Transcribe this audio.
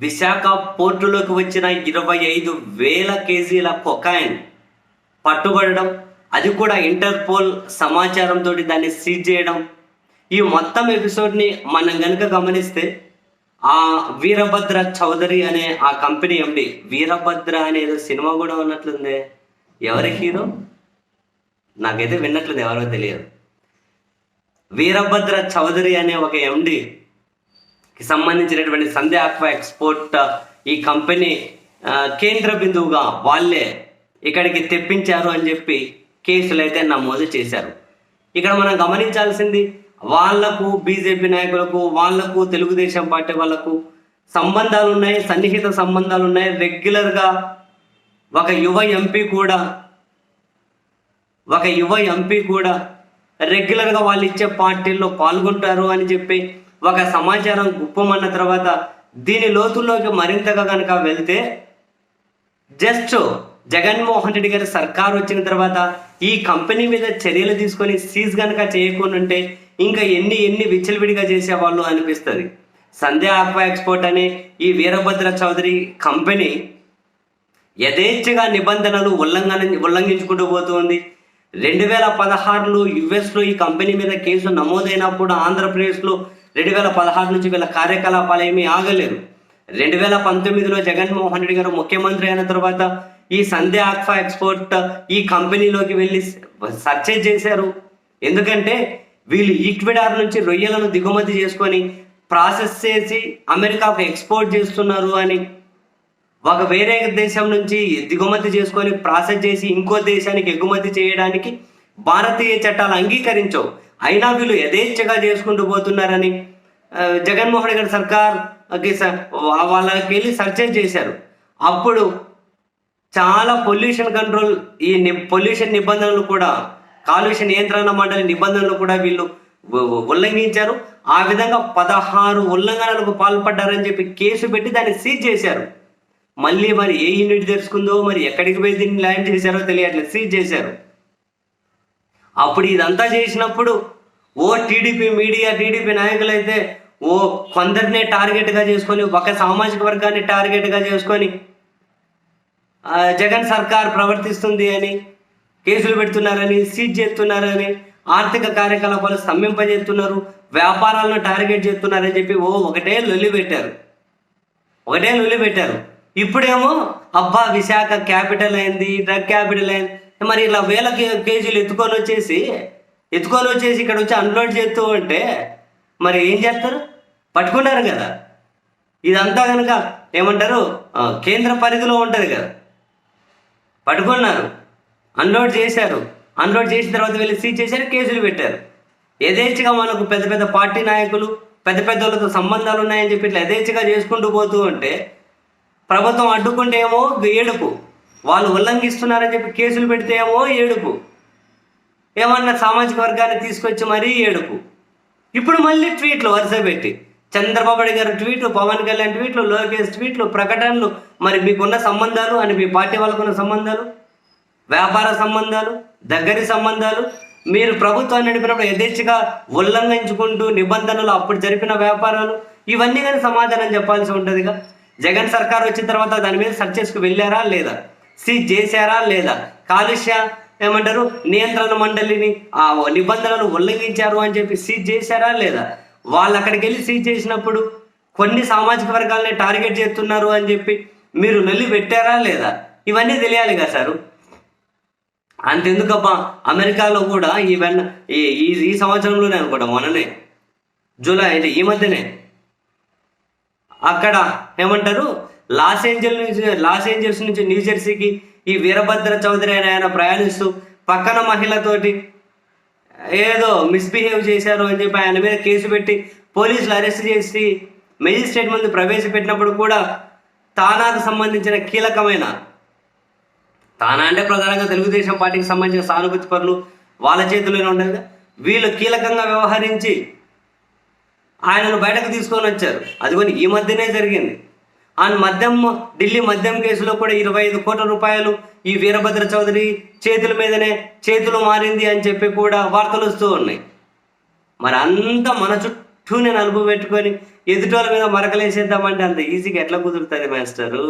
విశాఖ పోర్టులోకి వచ్చిన ఇరవై ఐదు వేల కేజీల కొకాయిన్ పట్టుబడడం అది కూడా ఇంటర్పోల్ సమాచారంతో దాన్ని సీజ్ చేయడం. ఈ మొత్తం ఎపిసోడ్ని మనం కనుక గమనిస్తే ఆ వీరభద్ర చౌదరి అనే ఆ కంపెనీ ఎండి వీరభద్ర అనే సినిమా కూడా ఉన్నట్లుంది. ఎవరి హీరో? నాకైతే విన్నట్లేదు ఎవరో తెలియదు. వీరభద్ర చౌదరి అనే ఒక ఎండి సంబంధించినటువంటి సంధ్య ఆక్వా ఎక్స్పోర్ట్ ఈ కంపెనీ కేంద్ర బిందువుగా వాళ్ళే ఇక్కడికి తెప్పించారు అని చెప్పి కేసులు అయితే నమోదు చేశారు. ఇక్కడ మనం గమనించాల్సింది వాళ్ళకు బీజేపీ నాయకులకు వాళ్ళకు తెలుగుదేశం పార్టీ వాళ్ళకు సంబంధాలు ఉన్నాయి సన్నిహిత సంబంధాలు ఉన్నాయి రెగ్యులర్గా ఒక యువ ఎంపీ కూడా ఒక యువ ఎంపీ కూడా రెగ్యులర్గా వాళ్ళు ఇచ్చే పార్టీల్లో పాల్గొంటారు అని చెప్పి ఒక సమాచారం గుప్పమన్న తర్వాత దీని లోతుల్లోకి మరింతగా కనుక వెళ్తే జస్ట్ జగన్మోహన్ రెడ్డి గారి సర్కారు వచ్చిన తర్వాత ఈ కంపెనీ మీద చర్యలు తీసుకొని సీజ్ కనుక చేయకుండా ఉంటే ఇంకా ఎన్ని ఎన్ని విచ్చలవిడిగా చేసేవాళ్ళు అనిపిస్తుంది. సంధ్య ఆక్వా ఎక్స్పోర్ట్ అనే ఈ వీరభద్ర చౌదరి కంపెనీ యథేచ్ఛగా నిబంధనలు ఉల్లంఘన ఉల్లంఘించుకుంటూ పోతుంది. రెండు వేల పదహారులో యుఎస్లో ఈ కంపెనీ మీద కేసు నమోదైనప్పుడు ఆంధ్రప్రదేశ్లో రెండు వేల పదహారు నుంచి వీళ్ళ కార్యకలాపాలు ఏమీ ఆగలేదు. రెండు వేల పంతొమ్మిదిలో జగన్మోహన్ రెడ్డి గారు ముఖ్యమంత్రి అయిన తర్వాత ఈ సంధ్య ఆక్ఫా ఎక్స్పోర్ట్ ఈ కంపెనీలోకి వెళ్ళి సర్చేజ్ చేశారు. ఎందుకంటే వీళ్ళు ఈక్విడార్ నుంచి రొయ్యలను దిగుమతి చేసుకొని ప్రాసెస్ చేసి అమెరికాకు ఎక్స్పోర్ట్ చేస్తున్నారు అని ఒక వేరే దేశం నుంచి దిగుమతి చేసుకొని ప్రాసెస్ చేసి ఇంకో దేశానికి ఎగుమతి చేయడానికి భారతీయ చట్టాలు అంగీకరించవు. అయినా వీళ్ళు యథేచ్ఛగా చేసుకుంటూ పోతున్నారని జగన్మోహన్ రెడ్డి గారి సర్కార్ స- వాళ్ళకి వెళ్ళి సర్చేజ్ చేశారు. అప్పుడు చాలా పొల్యూషన్ కంట్రోల్ ఈ పొల్యూషన్ నిబంధనలు కూడా కాలుష్య నియంత్రణ మండలి నిబంధనలు కూడా వీళ్ళు ఉల్లంఘించారు. ఆ విధంగా పదహారు ఉల్లంఘనలకు పాల్పడ్డారని చెప్పి కేసు పెట్టి దాన్ని సీజ్ చేశారు. మళ్ళీ మరి ఏ యూనిట్ తెరుచుకుందో మరి ఎక్కడికి పోయి దీన్ని ల్యాండ్ చేశారో తెలియట్లేదు. సీజ్ చేశారు. అప్పుడు ఇదంతా చేసినప్పుడు ఓ టీడీపీ మీడియా టీడీపీ నాయకులు అయితే ఓ కొందరినే టార్గెట్గా చేసుకొని ఒక సామాజిక వర్గాన్ని టార్గెట్గా చేసుకొని జగన్ సర్కార్ ప్రవర్తిస్తుంది అని కేసులు పెడుతున్నారని సీజ్ చేస్తున్నారని ఆర్థిక కార్యకలాపాలు స్తంభింపజేస్తున్నారు వ్యాపారాలను టార్గెట్ చేస్తున్నారని చెప్పి ఓ ఒకటే లొల్లి పెట్టారు. ఒకటే లొల్లి పెట్టారు. ఇప్పుడేమో అబ్బా విశాఖ క్యాపిటల్ అయింది డ్రగ్ క్యాపిటల్ అయింది మరి ఇలా వేల కేజీలు ఎత్తుకొని వచ్చేసి ఎత్తుకొని వచ్చేసి ఇక్కడ వచ్చి అన్లోడ్ చేస్తూ ఉంటే మరి ఏం చేస్తారు? పట్టుకున్నారు కదా. ఇదంతా కనుక ఏమంటారు? కేంద్ర పరిధిలో ఉంటుంది కదా. పట్టుకున్నారు. అన్లోడ్ చేశారు. అన్లోడ్ చేసిన తర్వాత వెళ్ళి సీజ్ చేశారు కేసులు పెట్టారు. యథేచ్ఛగా మనకు పెద్ద పెద్ద పార్టీ నాయకులు పెద్ద పెద్ద వాళ్ళతో సంబంధాలు ఉన్నాయని చెప్పి ఇట్లా యథేచ్ఛగా చేసుకుంటూ పోతూ ఉంటే ప్రభుత్వం అడ్డుకుంటే ఏమో ఏడుపు. వాళ్ళు ఉల్లంఘిస్తున్నారని చెప్పి కేసులు పెడితే ఏమో ఏడుపు. ఏమన్నా సామాజిక వర్గాన్ని తీసుకొచ్చి మరీ ఏడుపు. ఇప్పుడు మళ్ళీ ట్వీట్లు వరుస పెట్టి చంద్రబాబు గారి ట్వీట్లు పవన్ కళ్యాణ్ ట్వీట్లు లోకేష్ ట్వీట్లు ప్రకటనలు మరి మీకున్న సంబంధాలు అని మీ పార్టీ వాళ్ళకున్న సంబంధాలు వ్యాపార సంబంధాలు దగ్గరి సంబంధాలు మీరు ప్రభుత్వాన్ని నడిపినప్పుడు యథేచ్ఛగా ఉల్లంఘించుకుంటూ నిబంధనలు అప్పుడు జరిపిన వ్యాపారాలు ఇవన్నీ కానీ సమాధానం చెప్పాల్సి ఉంటుందిగా. జగన్ సర్కార్ వచ్చిన తర్వాత దాని మీద సర్చెస్కు వెళ్ళారా లేదా? సీజ్ చేశారా లేదా? కాలుష్య ఏమంటారు? నియంత్రణ మండలిని ఆ నిబంధనలు ఉల్లంఘించారు అని చెప్పి సీజ్ చేశారా లేదా? వాళ్ళు అక్కడికి వెళ్ళి సీజ్ చేసినప్పుడు కొన్ని సామాజిక వర్గాలని టార్గెట్ చేస్తున్నారు అని చెప్పి మీరు నల్లి పెట్టారా లేదా? ఇవన్నీ తెలియాలి కదా సారు. అంతెందుకబ్బా? అమెరికాలో కూడా ఈ వెన్న ఈ ఈ- ఈ సంవత్సరంలోనే అనుకోండి మొన్ననే జూలై అంటే ఈ మధ్యనే అక్కడ ఏమంటారు? లాస్ ఏంజల్ నుంచి లాస్ ఏంజల్స్ నుంచి న్యూజెర్సీకి ఈ వీరభద్ర చౌదరి అని ఆయన ప్రయాణిస్తూ పక్కన మహిళతోటి ఏదో మిస్బిహేవ్ చేశారు అని చెప్పి ఆయన మీద కేసు పెట్టి పోలీసులు అరెస్ట్ చేసి మెజిస్ట్రేట్ ముందు ప్రవేశపెట్టినప్పుడు కూడా తానాకు సంబంధించిన కీలకమైన తానా అంటే ప్రధానంగా తెలుగుదేశం పార్టీకి సంబంధించిన సానుభూతి పనులు వాళ్ళ చేతుల్లోనే ఉండదు. వీళ్ళు కీలకంగా వ్యవహరించి ఆయనను బయటకు తీసుకొని వచ్చారు. అది కొన్ని ఈ మధ్యనే జరిగింది. అండ్ మద్యం ఢిల్లీ మద్యం కేసులో కూడా ఇరవై ఐదు కోట్ల రూపాయలు ఈ వీరభద్ర చౌదరి చేతుల మీదనే చేతులు మారింది అని చెప్పి కూడా వార్తలు వస్తూ ఉన్నాయి. మరి అంతా మన చుట్టూ టూనే నలుపు పెట్టుకొని ఎదుటోళ్ళ మీద మరకలేసేద్దామంటే అంత ఈజీగా ఎట్లా కుదురుతుంది మాస్టరు?